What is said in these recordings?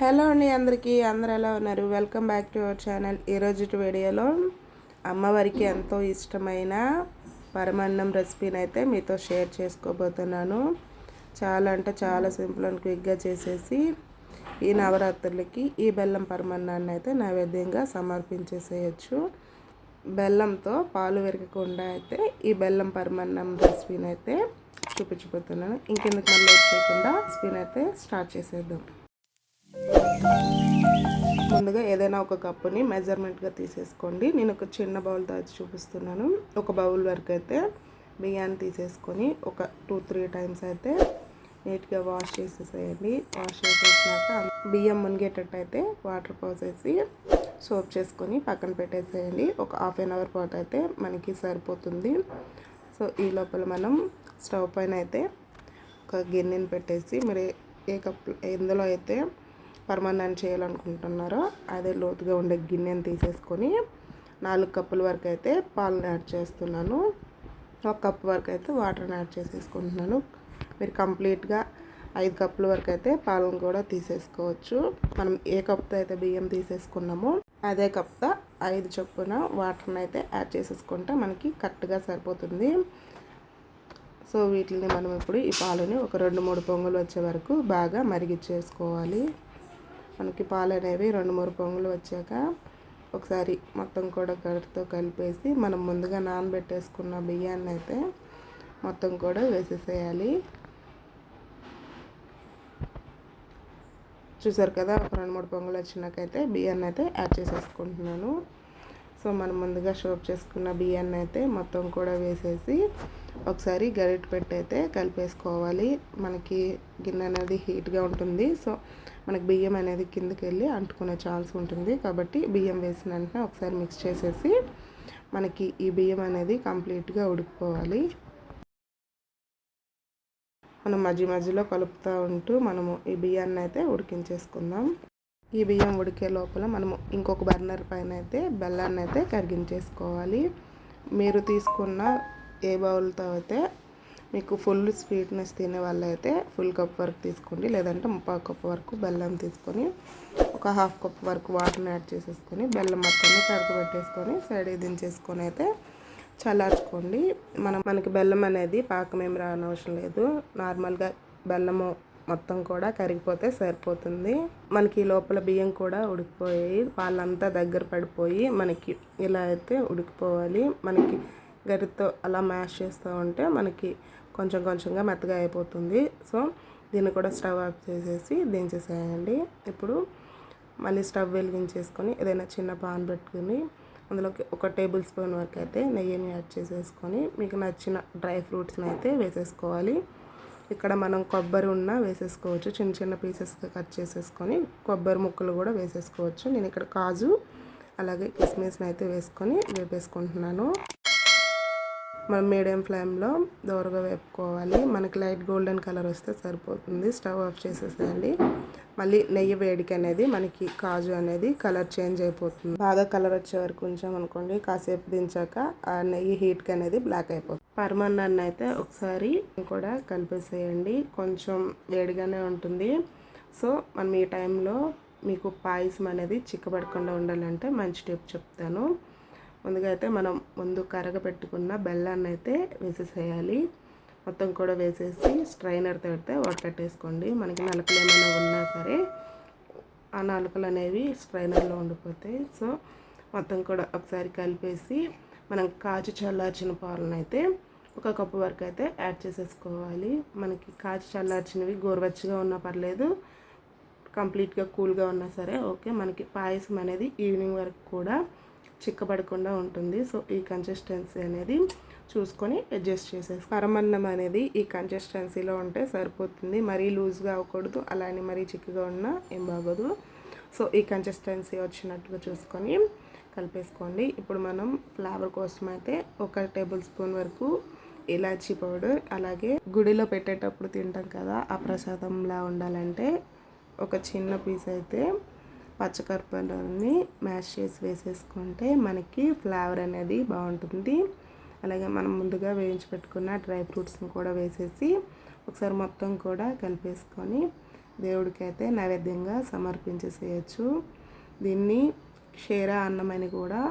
Hello అండి అందరికీ అందరు ఎలా ఉన్నారు? Welcome back to our channel ఈరోజు వీడియోలో అమ్మవారికి ఎంతో ఇష్టమైన పరమాన్నం రెసిపీని అయితే మీతో షేర్ చేసుకోబోతున్నాను. చాలా అంటే చాలా సింపుల్ అండ్ క్విక్గా చేసేసి ఈ నవరాత్రులకి ఈ బెల్లం పరమాన్నాన్ని అయితే నైవేద్యంగా సమర్పించేసేయచ్చు. బెల్లంతో పాలు విరగకుండా అయితే ఈ బెల్లం పరమాన్నం రెసిపీని అయితే చూపించిపోతున్నాను ఇంకెందుకు మళ్ళీ చేయకుండా రెసిపీని అయితే స్టార్ట్ చేసేద్దాం. ముందుగా ఏదైనా ఒక కప్పుని మెజర్మెంట్గా తీసేసుకోండి. నేను ఒక చిన్న బౌల్తో వచ్చి చూపిస్తున్నాను. ఒక బౌల్ వరకు అయితే బియ్యాన్ని తీసేసుకొని ఒక టూ త్రీ టైమ్స్ అయితే నీట్గా వాష్ చేసేసేయండి. వాష్ చేసేసినాక బియ్యం మునిగేటట్టు అయితే వాటర్ పోసేసి సోప్ చేసుకొని పక్కన పెట్టేసేయండి. ఒక హాఫ్ అన్ అవర్ పాటు అయితే మనకి సరిపోతుంది. సో ఈ లోపల మనం స్టవ్ పైన అయితే ఒక గిన్నెని పెట్టేసి మరి ఏ కప్ ఎందులో అయితే పరమాన్నాన్ని చేయాలనుకుంటున్నారో అదే లోతుగా ఉండే గిన్నెని తీసేసుకొని నాలుగు కప్పుల వరకు అయితే పాలను యాడ్ చేస్తున్నాను. ఒక కప్పు వరకు అయితే వాటర్ని యాడ్ చేసేసుకుంటున్నాను. మీరు కంప్లీట్గా ఐదు కప్పుల వరకు అయితే పాలను కూడా తీసేసుకోవచ్చు. మనం ఏ కప్తో అయితే బియ్యం తీసేసుకున్నామో అదే కప్తో ఐదు చొప్పున వాటర్ని అయితే యాడ్ చేసేసుకుంటే మనకి కరెక్ట్గా సరిపోతుంది. సో వీటిని మనం ఇప్పుడు ఈ పాలని ఒక రెండు మూడు పొంగులు వచ్చే వరకు బాగా మరిగిచ్చేసుకోవాలి మనకి పాలు అనేవి రెండు మూడు పొంగులు వచ్చాక ఒకసారి మొత్తం కూడా గరిటతో కలిపేసి మనం ముందుగా నానబెట్టేసుకున్న బియ్యాన్ని అయితే మొత్తం కూడా వేసేసేయాలి. చూసారు కదా ఒక రెండు మూడు పొంగులు వచ్చినాకైతే బియ్యాన్ని అయితే యాడ్ చేసేసుకుంటున్నాను. సో మనం ముందుగా షోప్ చేసుకున్న బియ్యాన్ని అయితే మొత్తం కూడా వేసేసి ఒకసారి గరిట పెట్టి అయితే కలిపేసుకోవాలి. మనకి గిన్నె అనేది హీట్గా ఉంటుంది. సో మనకి బియ్యం అనేది కిందకి వెళ్ళి అంటుకునే ఛాన్స్ ఉంటుంది. కాబట్టి బియ్యం వేసిన వెంటనే ఒకసారి మిక్స్ చేసేసి మనకి ఈ బియ్యం అనేది కంప్లీట్గా ఉడికిపోవాలి. మనం మధ్య మధ్యలో కలుపుతూ ఉంటూ మనము ఈ బియ్యాన్ని అయితే ఉడికించేసుకుందాం. ఈ బియ్యం ఉడికే లోపల మనము ఇంకొక బర్నర్ పైన అయితే బెల్లాన్ని అయితే కరిగించేసుకోవాలి. మీరు తీసుకున్న ఏ బౌల్తో అయితే మీకు ఫుల్ స్వీట్నెస్ తినే వాళ్ళైతే ఫుల్ కప్ వరకు తీసుకోండి. లేదంటే ముప్పై కప్ వరకు బెల్లం తీసుకొని ఒక హాఫ్ కప్ వరకు వాటర్ని యాడ్ చేసేసుకొని బెల్లం మొత్తాన్ని పెట్టేసుకొని సైడ్ దించేసుకొని అయితే చల్లార్చుకోండి. మనం మనకి బెల్లం అనేది పాకం ఏమి రానవసరం లేదు. నార్మల్గా బెల్లము మొత్తం కూడా కరిగిపోతే సరిపోతుంది. మనకి లోపల బియ్యం కూడా ఉడికిపోయి వాళ్ళంతా దగ్గర పడిపోయి మనకి ఇలా అయితే ఉడికిపోవాలి. మనకి గరితో అలా మ్యాష్ చేస్తూ ఉంటే మనకి కొంచెం కొంచెంగా మెత్తగా అయిపోతుంది. సో దీన్ని కూడా స్టవ్ ఆఫ్ చేసేసి దించేసేయండి ఇప్పుడు మళ్ళీ స్టవ్ వెలిగించేసుకొని ఏదైనా చిన్న పాన్ పెట్టుకుని అందులోకి ఒక టేబుల్ స్పూన్ వరకు అయితే నెయ్యిని యాడ్ చేసేసుకొని మీకు నచ్చిన డ్రై ఫ్రూట్స్ని అయితే వేసేసుకోవాలి. ఇక్కడ మనం కొబ్బరి ఉన్న వేసేసుకోవచ్చు. చిన్న చిన్న పీసెస్గా కట్ చేసేసుకొని కొబ్బరి ముక్కలు కూడా వేసేసుకోవచ్చు. నేను ఇక్కడ కాజు అలాగే కిస్మిస్ని అయితే వేసుకొని వేపేసుకుంటున్నాను. మనం మీడియం ఫ్లేమ్లో దోరగా వేపుకోవాలి. మనకి లైట్ గోల్డెన్ కలర్ వస్తే సరిపోతుంది. స్టవ్ ఆఫ్ చేసేసేయండి. మళ్ళీ నెయ్యి వేడికి అనేది మనకి కాజు అనేది కలర్ చేంజ్ అయిపోతుంది. బాగా కలర్ వచ్చే వరకు ఉంచాం అనుకోండి. కాసేపు దించాక ఆ నెయ్యి హీట్కి అనేది బ్లాక్ అయిపోతుంది. పరమాన్నాన్ని అయితే ఒకసారి కూడా కలిపేసేయండి. కొంచెం వేడిగానే ఉంటుంది. సో మనం ఈ టైంలో మీకు పాయసం అనేది చిక్కబడకుండా ఉండాలంటే మంచి టిప్ చెప్తాను. ముందుగా అయితే మనం ముందు కరగపెట్టుకున్న బెల్లాన్ని అయితే వేసేసేయాలి. మొత్తం కూడా వేసేసి స్ట్రైనర్తో పెడితే వట్టేసుకోండి. మనకి నలకలు ఏమైనా ఉన్నా సరే ఆ నలకలు అనేవి స్ట్రైనర్లో ఉండిపోతాయి. సో మొత్తం కూడా ఒకసారి కలిపేసి మనం కాచి చల్లార్చిన పాలను అయితే ఒక కప్పు వరకు అయితే యాడ్ చేసేసుకోవాలి. మనకి కాచి చల్లార్చినవి గోరువెచ్చగా ఉన్నా పర్లేదు కంప్లీట్గా కూల్గా ఉన్నా సరే ఓకే. మనకి పాయసం అనేది ఈవినింగ్ వరకు కూడా చిక్కబడకుండా ఉంటుంది. సో ఈ కన్సిస్టెన్సీ అనేది చూసుకొని అడ్జస్ట్ చేసేసి పరమన్నం అనేది ఈ కన్సిస్టెన్సీలో ఉంటే సరిపోతుంది. మరీ లూజ్గా అవ్వకూడదు అలానే మరీ చిక్కగా ఉన్నా ఏం బాగోదు. సో ఈ కన్సిస్టెన్సీ వచ్చినట్టుగా చూసుకొని కలిపేసుకోండి. ఇప్పుడు మనం ఫ్లేవర్ కోసం అయితే ఒక టేబుల్ స్పూన్ వరకు ఇలాచీ పౌడర్ అలాగే గుడిలో పెట్టేటప్పుడు తింటాం కదా ఆ ప్రసాదంలా ఉండాలంటే ఒక చిన్న పీస్ అయితే పచ్చకర్పూరాన్ని మ్యాష్ చేసి వేసేసుకుంటే మనకి ఫ్లేవర్ అనేది బాగుంటుంది. అలాగే మనం ముందుగా వేయించి పెట్టుకున్న డ్రై ఫ్రూట్స్ని కూడా వేసేసి ఒకసారి మొత్తం కూడా కలిపేసుకొని దేవుడికి అయితే నైవేద్యంగా సమర్పించేసేయచ్చు. దీన్ని షేరా అన్నమని కూడా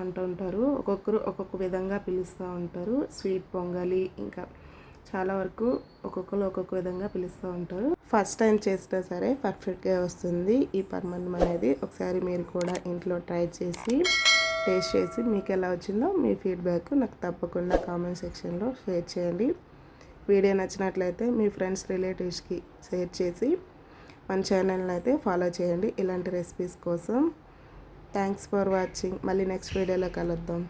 అంటుంటారు. ఒక్కొక్కరు ఒక్కొక్క విధంగా పిలుస్తూ ఉంటారు. స్వీట్ పొంగలి ఇంకా చాలా వరకు ఒక్కొక్కరు ఒక్కొక్క విధంగా పిలుస్తూ ఉంటారు. ఫస్ట్ టైం చేసినా సరే పర్ఫెక్ట్గా వస్తుంది. ఈ పర్మన్నం అనేది ఒకసారి మీరు కూడా ఇంట్లో ట్రై చేసి టేస్ట్ చేసి మీకు ఎలా వచ్చిందో మీ ఫీడ్బ్యాక్ నాకు తప్పకుండా కామెంట్ సెక్షన్లో షేర్ చేయండి. వీడియో నచ్చినట్లయితే మీ ఫ్రెండ్స్ రిలేటివ్స్కి షేర్ చేసి మన ఛానల్ని అయితే ఫాలో చేయండి. ఇలాంటి రెసిపీస్ కోసం. థ్యాంక్స్ ఫర్ వాచింగ్ మళ్ళీ నెక్స్ట్ వీడియోలో కలుద్దాం.